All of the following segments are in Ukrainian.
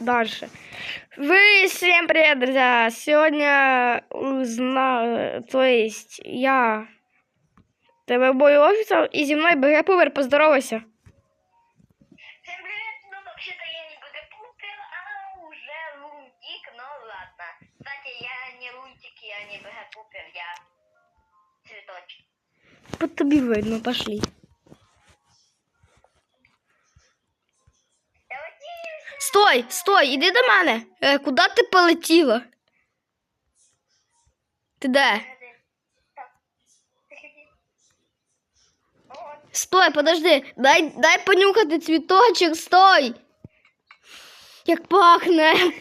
Дальше. Вы всем привет, друзья! Сегодня узнал, то есть я тебе бою офисов, и зі мною БГ Пувер, поздоровайся. По тобі пошли. Стой, стой, іди до мене. Е, куди ти полетіла? Ти де? Стой, подожди, дай, дай понюхати цвіточок, стой. Як пахне.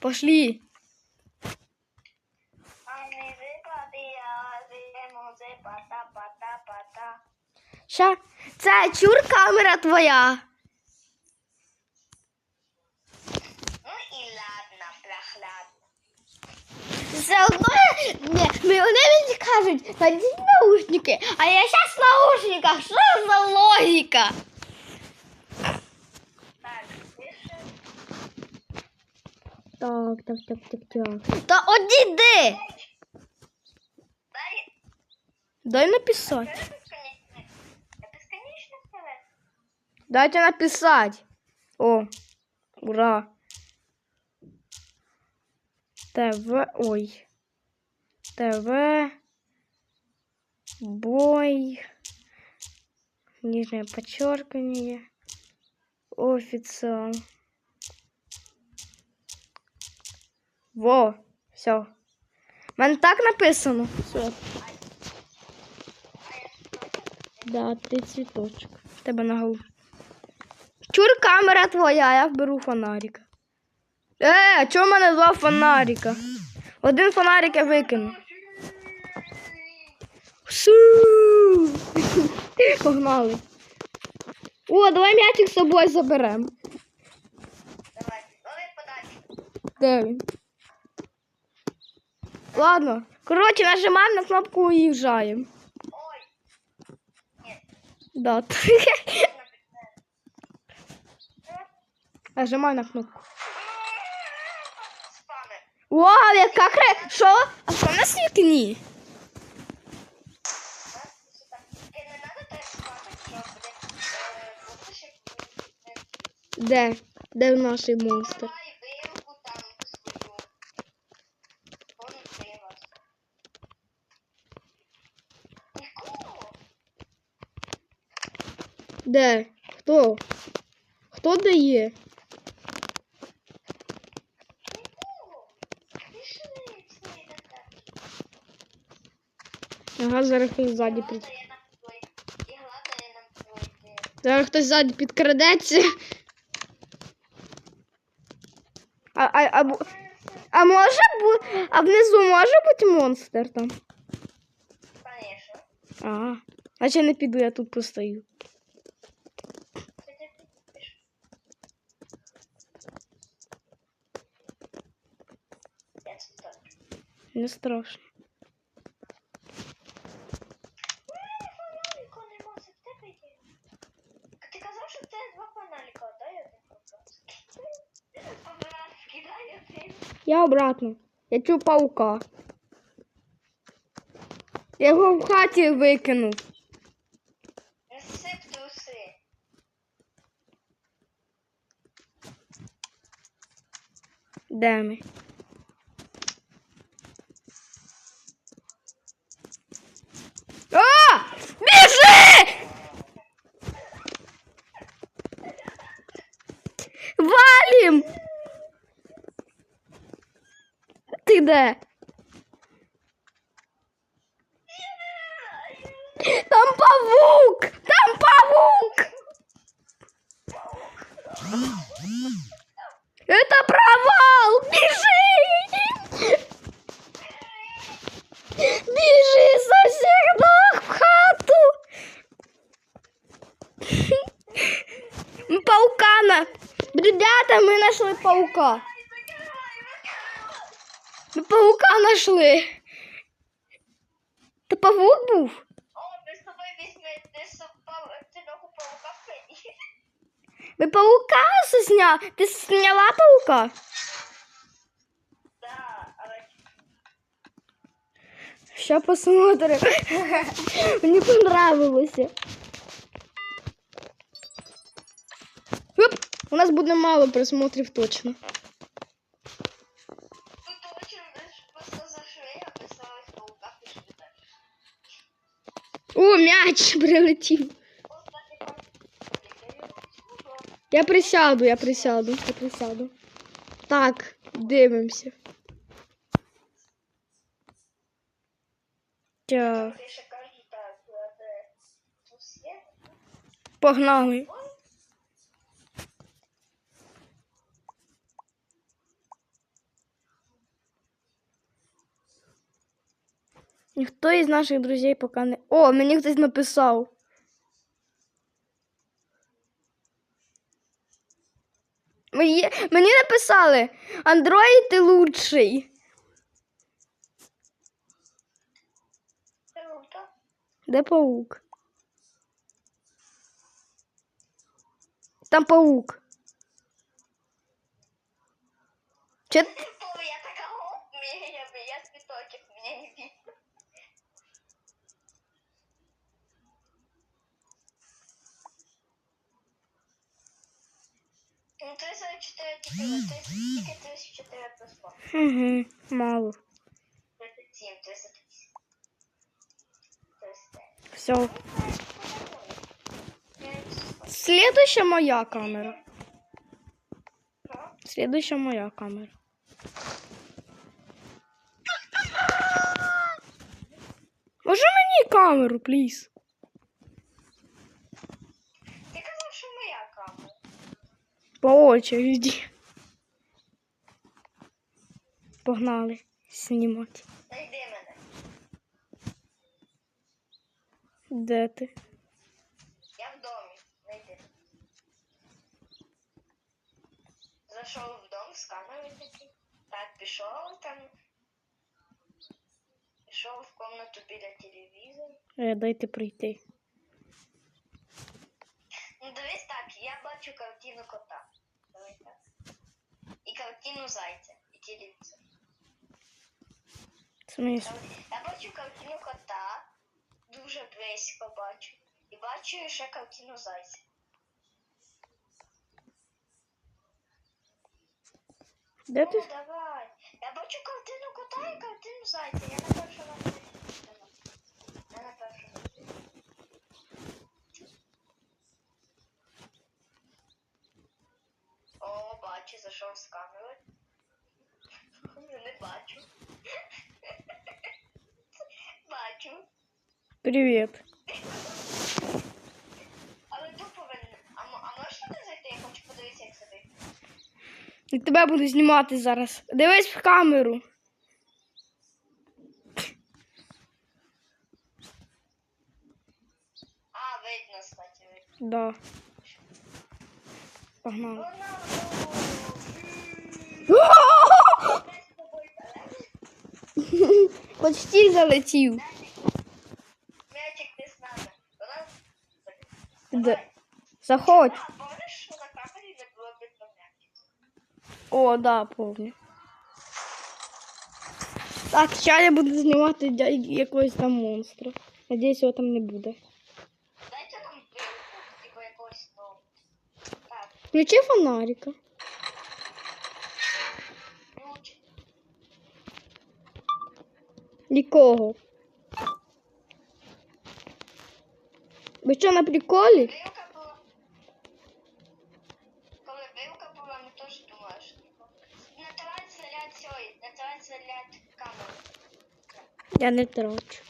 Пошли. Ща. Це чур камера твоя. Ну и ладно, прохладно. Все одно ні, вони мені кажуть, надіть наушники, а я зараз в наушниках. Що за логіка? Так. Так, так, так, так, так. Та одійди! Дай, Дай написати. Дайте написать. О, ура. ТВ, ой. ТВ, бой, нижнее подчеркивание, официал. Во, все. У мене так написано. Все. Да, ти цвіточок. В Тебе на голову. Чур камера твоя, я беру фонарик. Е, а чого в мене два фонарика? Один фонарик я викину. Су! Погнали. О, давай м'ячик з собою заберемо. Давай, лови подачу. Де він? Ладно. Коротше, нажимаємо на кнопку і вжаємо. Ой, нет, Да. Нажимай на кнопку. Вау, яка кре... Що? А що на будет. Де? Де наш. Нікого. Де? Хто? Хто дає? Нікого. Пішли, пішли, так. Ага, зараз хтось ззаді під... Зараз хтось ззаді підкрадеться. А, а, а, а може бу... А внизу може бути монстр там? Конечно. Ага. Значить не піду, я тут постою. Не страшно. Ні, фонарика нема, це в тебе є. А ти казав, що в тебе два фонарика, дай один вопрос. Образ кидає ти. Я обратно. Я чув паука. Я його в хаті викинув. Труси. Де ми? Де? Там павук! Там павук! Это провал! Бежи! Бежи со всех ног в хату! Паукана! Ребята, мы нашли паука. Паука нашли. Та павук був? О, ми з тобою. Ви паука сня? Ти зняла паука? Але посмотрим. Мені понравилося. Оп, у нас буде мало просмотрів точно. О, м'яч прилетів. Я присяду, я присяду, я присяду. Так, дивимося. Так, погнали. Із наших друзей поки не. О, мені хтось написав. Мені, мені написали Android ти лучший. Де паук? Там паук. Че... Типу, я така оп, мені я, я цвіточок, мені не видно. Ну, 34 тільки, тільки 34 плюс 2. Угу, мало. 37, 38. 39. Все. Следующая моя камера. Следующая моя камера. Може мені камеру, пліз? Ти казав, що моя камера. По очереді. Погнали знімати. Найди мене. Де ти? Я в домі. Найди. Зайшов в дом з камерою такий. Так, пішов там. Пішов в комнату біля телевізора. Е, дайте прийти. Ну дивись так, я бачу картину кота. Давай так. І картину зайця, і телевізор. Я бачу картину кота, дуже близько бачу. І бачу ще картину зайця. Де Ну, ти? давай. Я бачу картину кота і картину зайця. Я на першому етапі. Я на першому. О, бачу, зайшов з камери. Не бачу. Бачу. Привіт. Але тут повинен. А, мо- а можеш туди зайти? Я хочу подивитися, як сидить. І тебе буду знімати зараз. Дивись в камеру. А, видно, кстати, видно. Да. Погнали. Почти залетів. Мячик ти з нами. Роналду? Де? Давай. Заходь. А, помниш, що на камері не було видно м'ячик? О, да, помню. Так, зараз я буду знімати якогось там монстра. Надіюсь, його там не буде. Дайте вилку, типу якогось нового. Так, Включи фонарика. Нікого. Ви що на приколі? Коли вилка була, ми теж думали, що нікого. Натирать заряд сьогодні, натирать заряд камери. Я не трачу.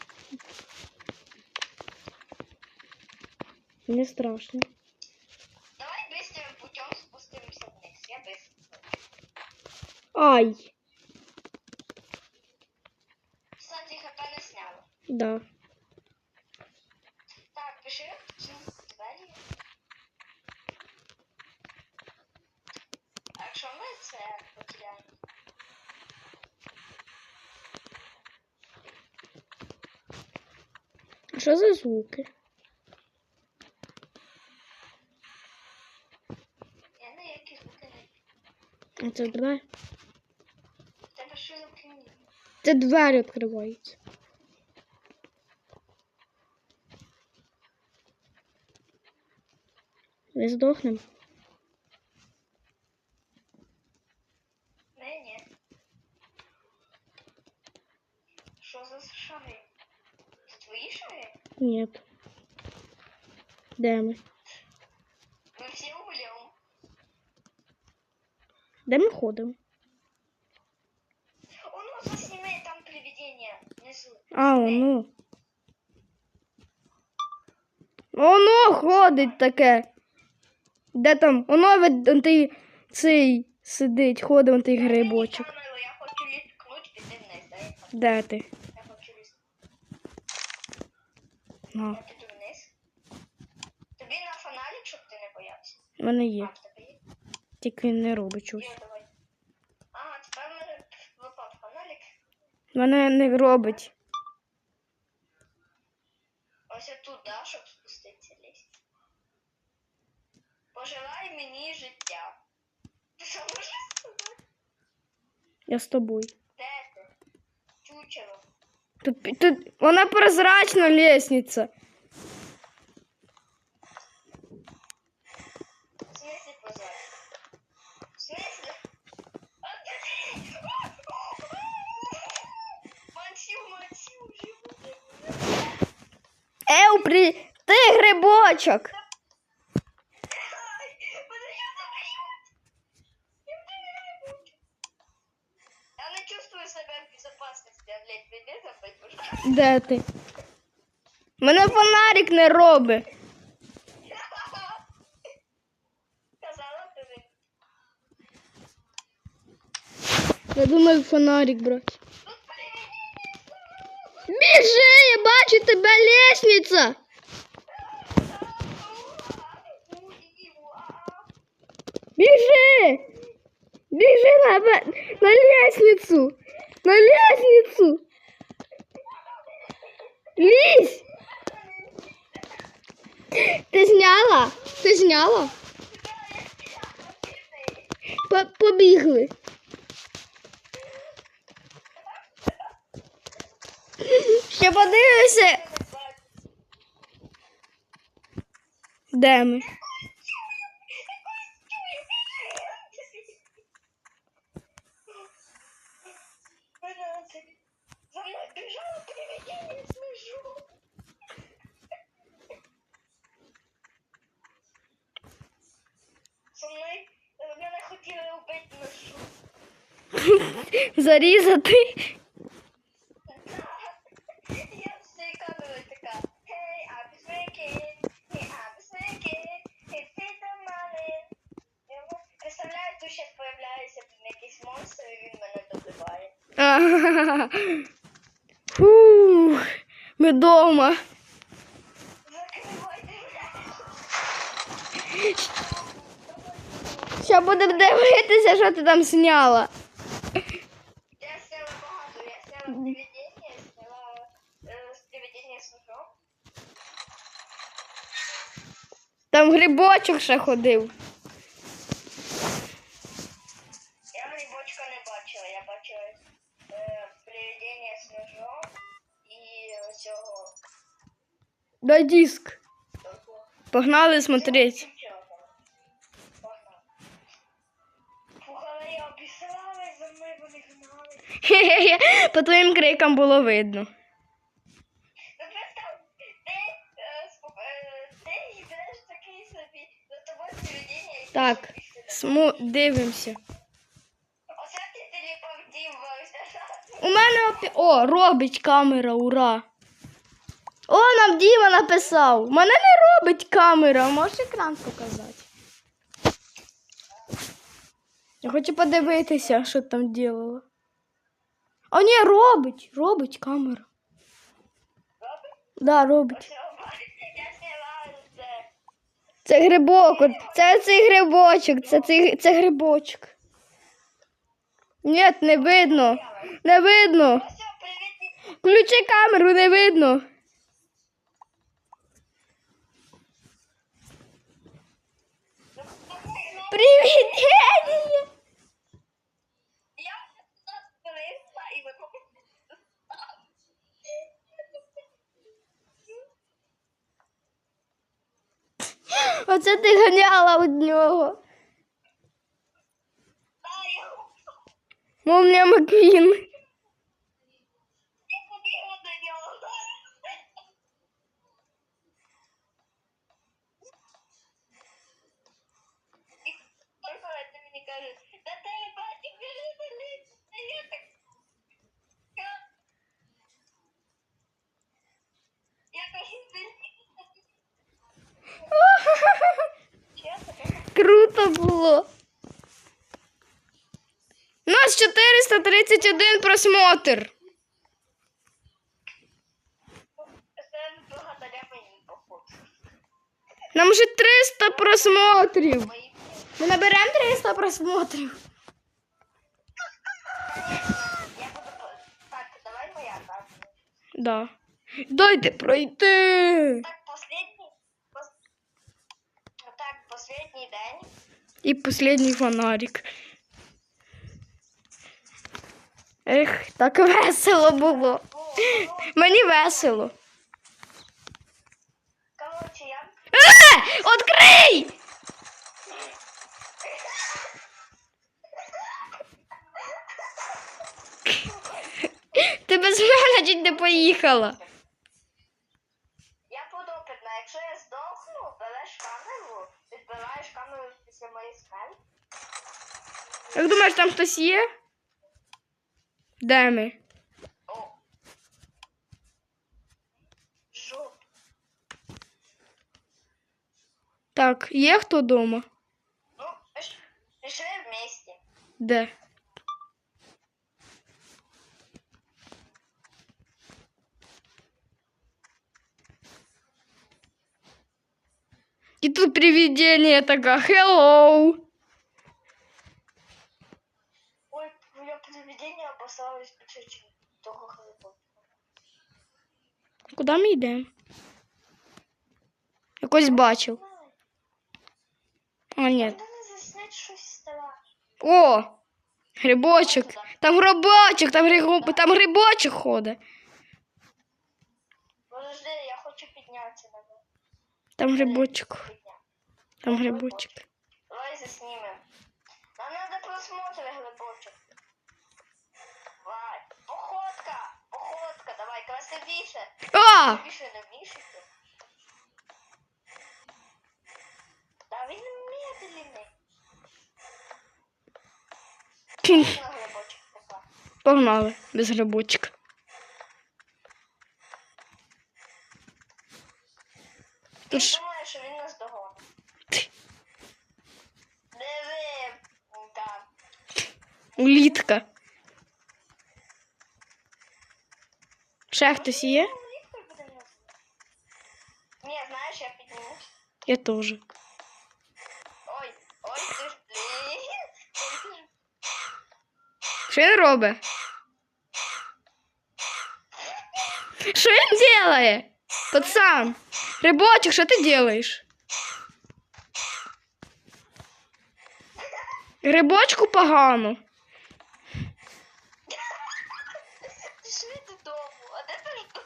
Не страшно. Давай быстрым путем спустимся вниз. Я быстро. Ай! Кстати, хп не сняла. Да. За звуки? Я не які звуки. А це два? Тебе що за книги? Це двері відкриваються. Ми здохнемо. Не, ні. Що за шаги? Це твої шаги? Ні. Де ми? Ми всі гуляємо. Де ми ходимо? Оно засніми там привидення. Внизу. А, воно. Воно ходить таке. Де там? Воно від он цей сидить, ходить он той грибочок. Я хочу літкнуть, піти вниз, дай. Де ти? Я хочу. А, Я піду вниз. Тобі на фонарик, щоб ти не в мене є. Тільки він не робить чогось. Мене не робить. Ось тут, да, щоб спуститися лізь. Пожелай мені життя. Ти сказати? Я з тобою. Де ти? Чучело. Тут, тут вона прозрачна лестниця. Прийди забить, пожалуйста. Де ти? Мене фонарик не робить. Я думаю, фонарик брати. Тут привидение. Біжи, я бачу тебе лестниця. Біжи! Біжи на, бе- на лестницу! На лестницу! Лізь! Ти зняла? Ти зняла? По- Побігли. Ще подивися. Де ми? За мной бежало привидение, слышу. Со мной е, мене хотіли вбити ношу. Зарізати. Я з цією камерою така. Hey, I'm just wicked. Hey, I'm just wicked. Hey, ти там мене. Представляю, тут зараз появляється блін, якийсь монстр, і він мене добиває. Ага. Фух, ми вдома. Ще будемо дивитися, що ти там зняла. Я сняла багато, я сняла привидение, сняла е, привидение з. Там грибочок ще ходив. Дай диск. Погнали смотреть. Хе-хе-хе. По твоїм крикам було видно. Так. Сму... дивимося. У мене. О, робить камера, ура. О, нам Діма написав. Мене не робить камера. Можеш екран показати? Я хочу подивитися, що там ділало. О, ні, робить, робить камера. Да, робить. Це грибок. Це цей грибочок. Це, цей, це грибочок. Ні, не видно. Не видно. Включи камеру, не видно. Привидение! Я прийшла і ви Оце ти ганяла від нього. Молния Маквін. Я побігла до нього. І приходить до мене і каже, та ти бачиш, біжи до лісу. А я так... Я- Я кажу, ти... Чесно, Круто було. У нас 431 просмотр. Нам вже 300 просмотрів. Ми наберемо 300 просмотрів. Так, давай моя карта. Да. Дайте пройти. Так, последний... пос- Так, последний день. І последній фонарик. Ех, так весело було. Мені весело. Е! Открий! Ти без мене чуть не поїхала. Після моєї. Як думаєш, там хтось є? Де ми? О. Жоп. Так, є хто вдома? Ну, пішли вместе. Де? І тут привидение така. Hello! Ой, я привидение обоссалось почти того хлопа. Куди ми йдемо? Якось бачив. А, ні. Надо не заснять щось старе. О! Грибочок. Там грибочок, там, гриб... там грибочок ходить. Подожди, Там грибочок. Підняти. Там грибочок. Давай заснімем. Нам надо просмотр глибочок. Давай. Походка. Походка. Давай, красивіше. А! Більше не вмієш іти? Та він медленний. Кін. На глибочок така. Погнали без грибочка. Він Тож, думає, що він нас догонить. Диви. Там. Улітка. Ще хтось є? Ні, знаєш, я піднімусь. Я теж. Ой, ой, ти ж. Що він робить? Що він делає? Пацан, рибочок, що ти делаєш? Грибочку погано. Пішли додому. А де ти ж дом?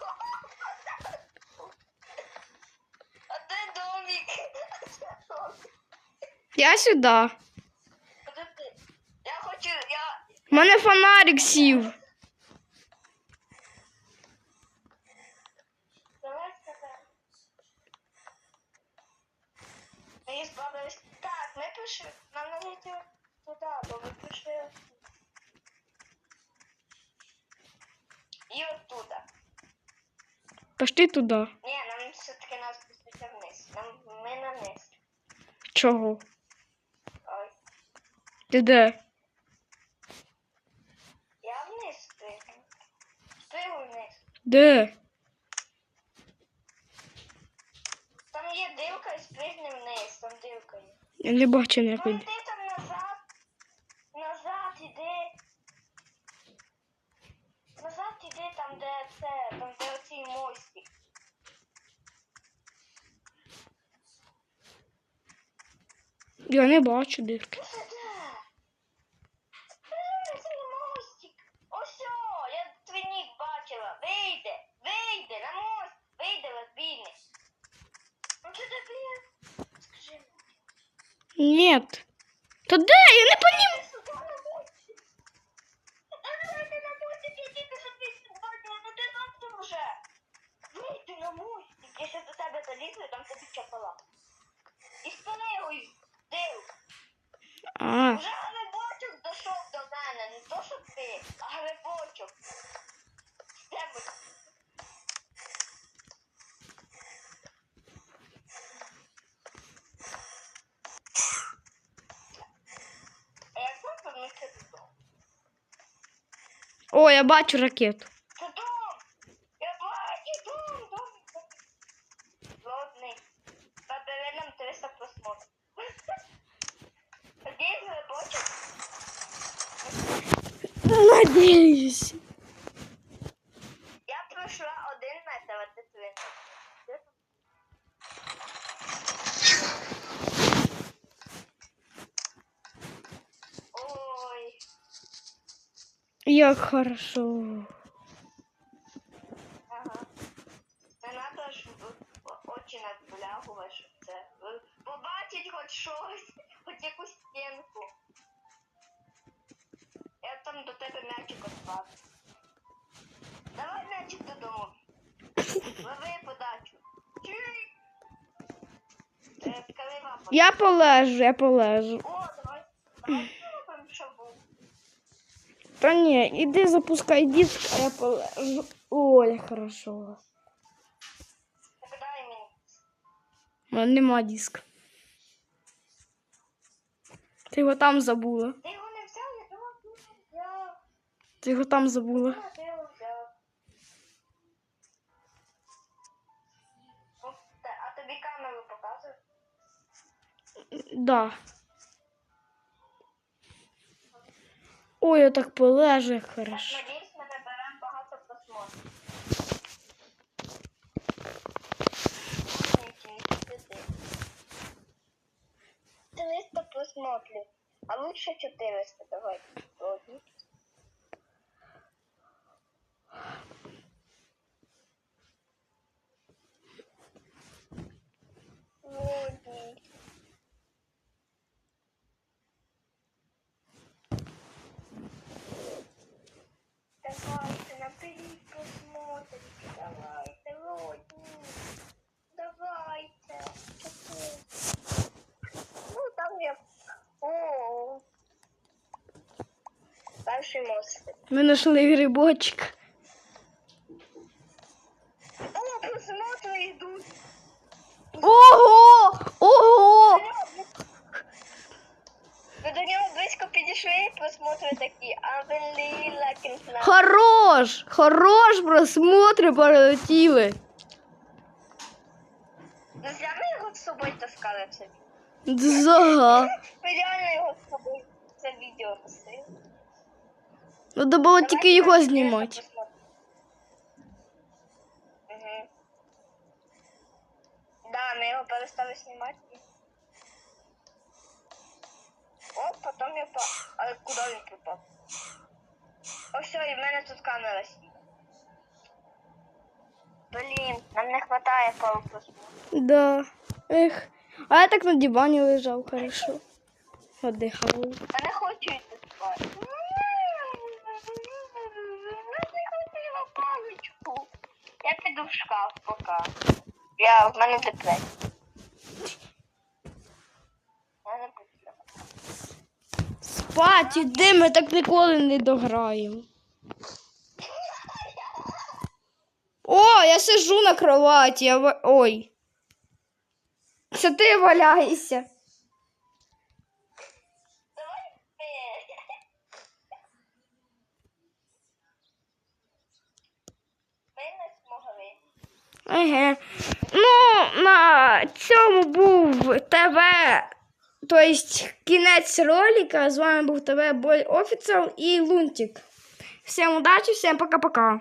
А де домик? Я сюди. Подожди. Я хочу, я... У мене фонарик сів. Давай сказати. Ми збавились. Так, ми пішли. Нам надо йти туди, бо ми пішли. І оттуда. Пошли туди. Ні, нам все-таки нас спуститься вниз. Нам, ми на низ. Чого? Ой. Ти де? Я вниз спригну. Спригну вниз. Де? Там є дивка і спригни вниз, там дивка є. Я не бачу Ну ніякої. йди там назад. Назад іди. Назад іди там, де це, там де оцей мостик. Я не бачу дирки. Що це? Е, Це не мостик. Ось, о, я твій нік бачила. Вийде, вийде на мост, вийде розбійник. Ну що таке? Скажи мені. Нет. Де? Я не понім. Ти сюди на мості. Давайте на мості, я тільки що ти бачила, ну ти там вже. Вийди на мостик. Я ще до тебе залізу, і там тобі чапала. І спини його і див. А, Вже грибочок дійшов до мене, не то що ти, а грибочок. З тебе. А як нам повернутися додому? о, я бачу ракету. Я бачу дом, дом. Лодний. Побери нам 300 просмотрів. Надеюсь. Надіюсь. Я пройшла один метр, а ти три. Ой, Як хорошо. ага. Не надо ж очі щоб це. Побачить хоч щось, хоч якусь стінку. Я там до тебе м'ячик отвав. Давай м'ячик додому. Лови подачу. Е, Калива. Я полежу, я полежу. О, давай. Давай. Та ні, іди запускай диск, а я полежу. Ой, хорошо. Дай мені. Нема диска. Ти його там забула. Ти його не взяв, я думав, взяв. Ти його там забула. А, ти його взяв. А тобі камеру показує? Да. Ой, я так полежу, хорошо. Надіюсь, ми наберемо багато просмотрів. Триста не 300 просмотрів. А лучше 400, давай. Ладно. Ладно. Наберіть просмотрики, давайте, родні. Давайте. Ну, там я... О. Перший мостик. Ми знайшли грибочок. О, просмотри йдуть. Ого! нього близько підійшли і просмотри такі. А вели лакінфна. Хорош! Хорош просмотри полетіли. Ну, зря ми його з собою таскали в це. Дзага. Ми реально його з собою в це відео носили. Треба було тільки його знімати. Угу. Да, ми його перестали знімати. О, потім я по... Але куди він попав? О, все, і в мене тут камера сіла. Блін, нам не вистачає пару. Да. Ех. А я так на дивані лежав, хорошо. Отдихав. Я не хочу йти спати. Я не його паличку. Я піду в шкаф поки. Я, в мене депресія. Я не буду. Спать, іди, ми так ніколи не дограємо. О, я сижу на кроваті. Я... Ой. Це ти валяєшся. Еге. Ну, на цьому був ТВ. Тобто кінець ролика. З вами був ТВ Бой Офіціал і Лунтик. Всім удачі, всім пока-пока.